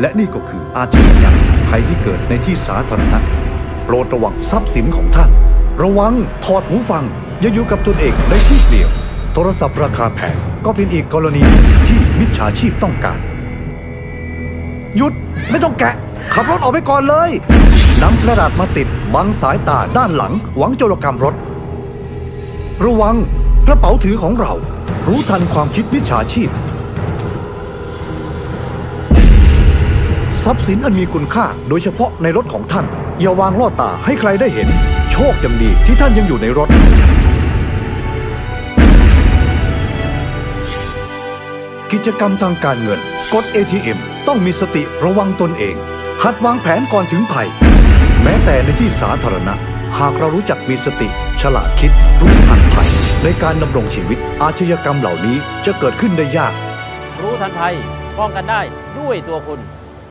และนี่ก็คืออาชญากรรมภัยที่เกิดในที่สาธารณะโปรดระวังทรัพย์สินของท่าน ระวังถอดหูฟัง อย่าอยู่กับตนเองในที่เปลี่ยว โทรศัพท์ราคาแพงก็เป็นอีกกรณีที่มิจฉาชีพต้องการ หยุดไม่ต้องแกะ ขับรถออกไปก่อนเลยนำกระดาษมาติดบังสายตาด้านหลัง หวังโจรกรรมรถ ระวังกระเป๋าถือของเรา รู้ทันความคิดมิจฉาชีพ ทรัพย์สินอันมีคุณค่า โดยเฉพาะในรถของท่าน อย่าวางล่อตาให้ใครได้เห็น โชคยังดีที่ท่านยังอยู่ในรถ กิจกรรมทางการเงิน กด ATM ต้องมีสติระวังตนเอง หัดวางแผนก่อนถึงภัย แม้แต่ในที่สาธารณะ หากเรารู้จักมีสติ ฉลาดคิด รู้ทันภัย ในการดำรงชีวิต อาชญากรรมเหล่านี้จะเกิดขึ้นได้ยาก รู้ทันภัยป้องกันได้ด้วยตัวคุณ